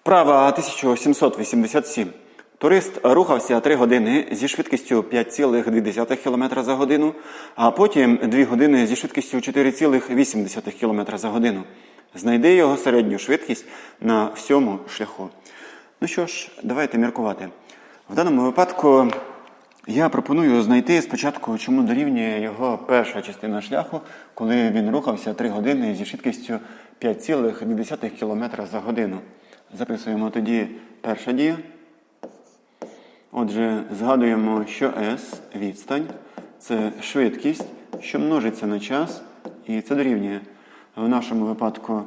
Вправа 1787. Турист рухався 3 години зі швидкістю 5,2 км за годину, а потім 2 години зі швидкістю 4,8 км за годину. Знайди його середню швидкість на всьому шляху. Ну що ж, давайте міркувати. В даному випадку я пропоную знайти спочатку, чому дорівнює його перша частина шляху, коли він рухався 3 години зі швидкістю 5,2 км за годину. Записуємо тоді перша дія. Отже, згадуємо, що S відстань це швидкість, що множиться на час, і це дорівнює. В нашому випадку,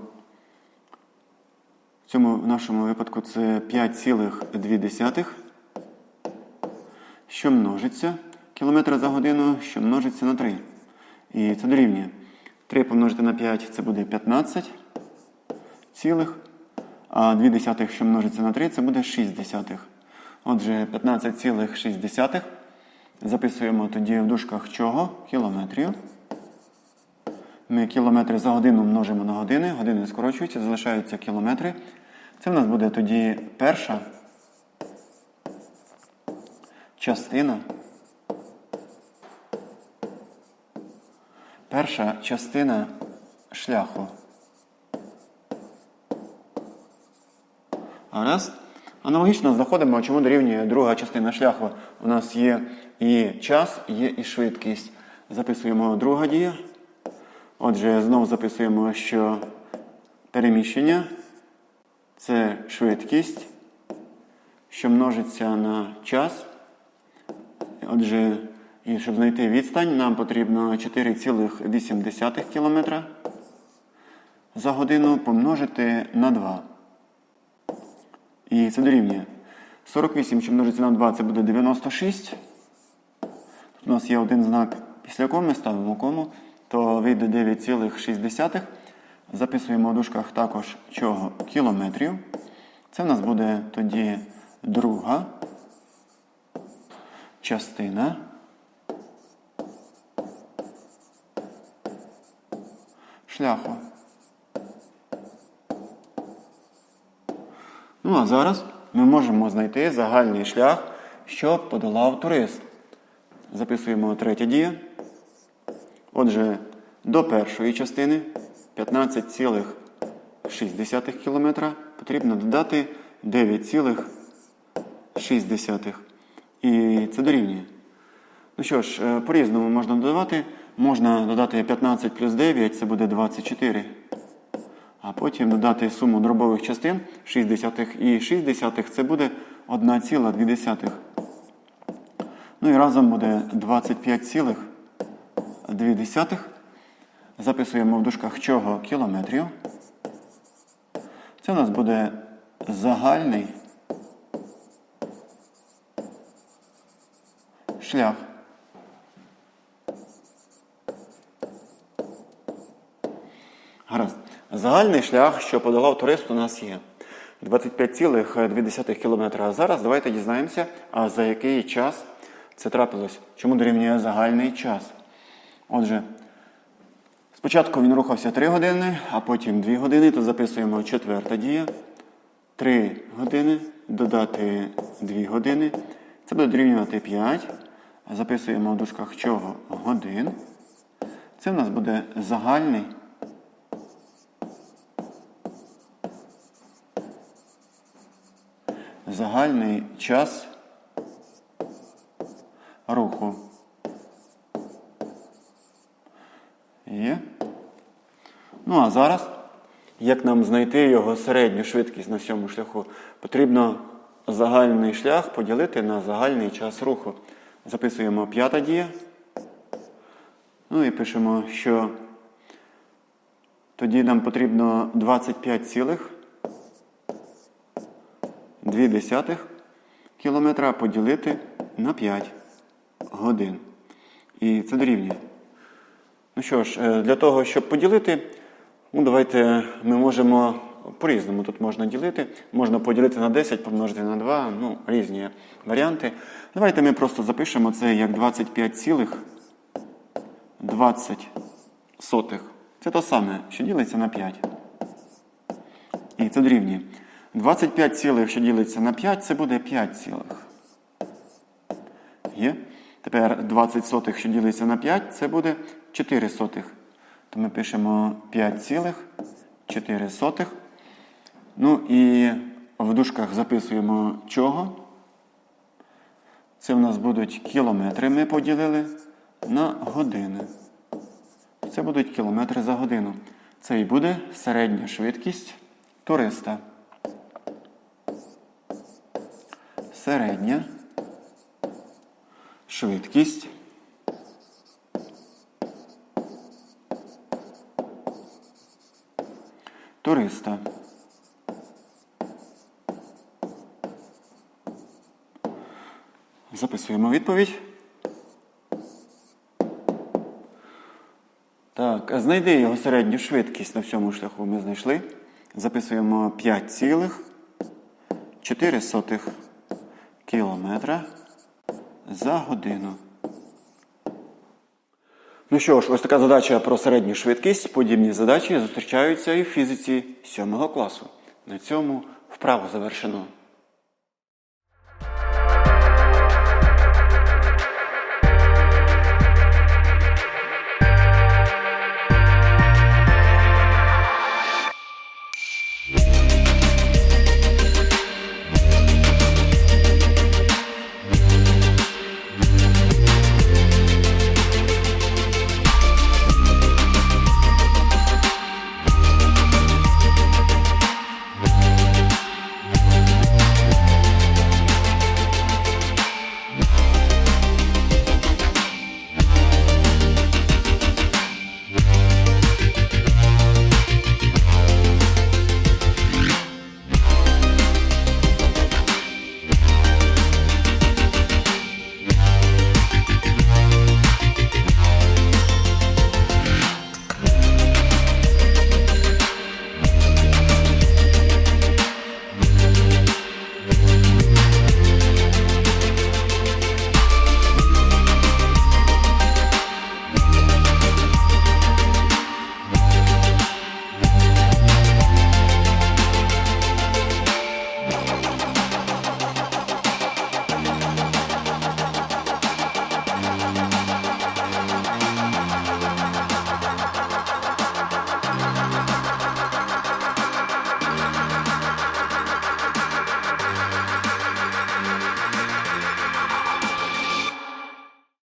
в цьому в нашому випадку це 5,2, що множиться кілометри за годину, що множиться на 3. І це дорівнює. 3 помножити на 5 це буде 15 цілих, а 2 десятих, що множиться на 3, це буде 6 десятих. Отже, 15,6 записуємо тоді в дужках чого? Кілометрів. Ми кілометри за годину множимо на години, години скорочуються, залишаються кілометри. Це в нас буде тоді перша частина. Перша частина шляху. Гаразд. Аналогічно знаходимо, чому дорівнює друга частина шляху. У нас є і час, є і швидкість. Записуємо друга дія. Отже, знову записуємо, що переміщення це швидкість, що множиться на час. Отже, і щоб знайти відстань, нам потрібно 4,8 км за годину помножити на 2. І це дорівнює. 48, що множиться на 2, це буде 96. Тут у нас є один знак після коми, ставимо кому, то вийде 9,6. Записуємо в дужках також чого кілометрів. Це в нас буде тоді друга частина. Шляху. Ну а зараз ми можемо знайти загальний шлях, що подолав турист. Записуємо третя дія. Отже, до першої частини 15,6 км потрібно додати 9,6. І це дорівнює. Ну що ж, е, по-різному можна додавати. Можна додати 15 плюс 9, це буде 24. А потім додати суму дробових частин 6 і 6 це буде 1,2. Ну і разом буде 25,2. Записуємо в дужках чого кілометрів. Це у нас буде загальний шлях. Гаразд. Загальний шлях, що подолав турист, у нас є 25,2 км. А зараз давайте дізнаємося, а за який час це трапилось. Чому дорівнює загальний час? Отже, спочатку він рухався 3 години, а потім 2 години, то записуємо четверта дія. 3 години, додати 2 години. Це буде дорівнювати 5. Записуємо в дужках чого годин. Це в нас буде загальний. Загальний час руху. Є. Ну, а зараз, як нам знайти його середню швидкість на всьому шляху, потрібно загальний шлях поділити на загальний час руху. Записуємо п'ята дія. Ну і пишемо, що тоді нам потрібно 25 цілих. 2 десятих кілометра поділити на 5 годин. І це дорівнює. Ну що ж, е, для того, щоб поділити, ну давайте ми можемо по-різному тут можна ділити. Можна поділити на 10, помножити на 2, ну, різні варіанти. Давайте ми просто запишемо це як 25 цілих 20 сотих. Це те саме, що ділиться на 5. І це дорівнює. 25 цілих, що ділиться на 5, це буде 5 цілих. Є. Тепер 20 сотих, що ділиться на 5, це буде 4 сотих. То ми пишемо 5 цілих, 4 сотих. Ну і в дужках записуємо чого. Це в нас будуть кілометри, ми поділили на години. Це будуть кілометри за годину. Це і буде середня швидкість туриста. Середня швидкість туриста. Записуємо відповідь. Так, знайди його середню швидкість на всьому шляху ми знайшли. Записуємо 5,4 кілометра за годину. Ну що ж, ось така задача про середню швидкість. Подібні задачі зустрічаються і в фізиці 7 класу. На цьому вправо завершено.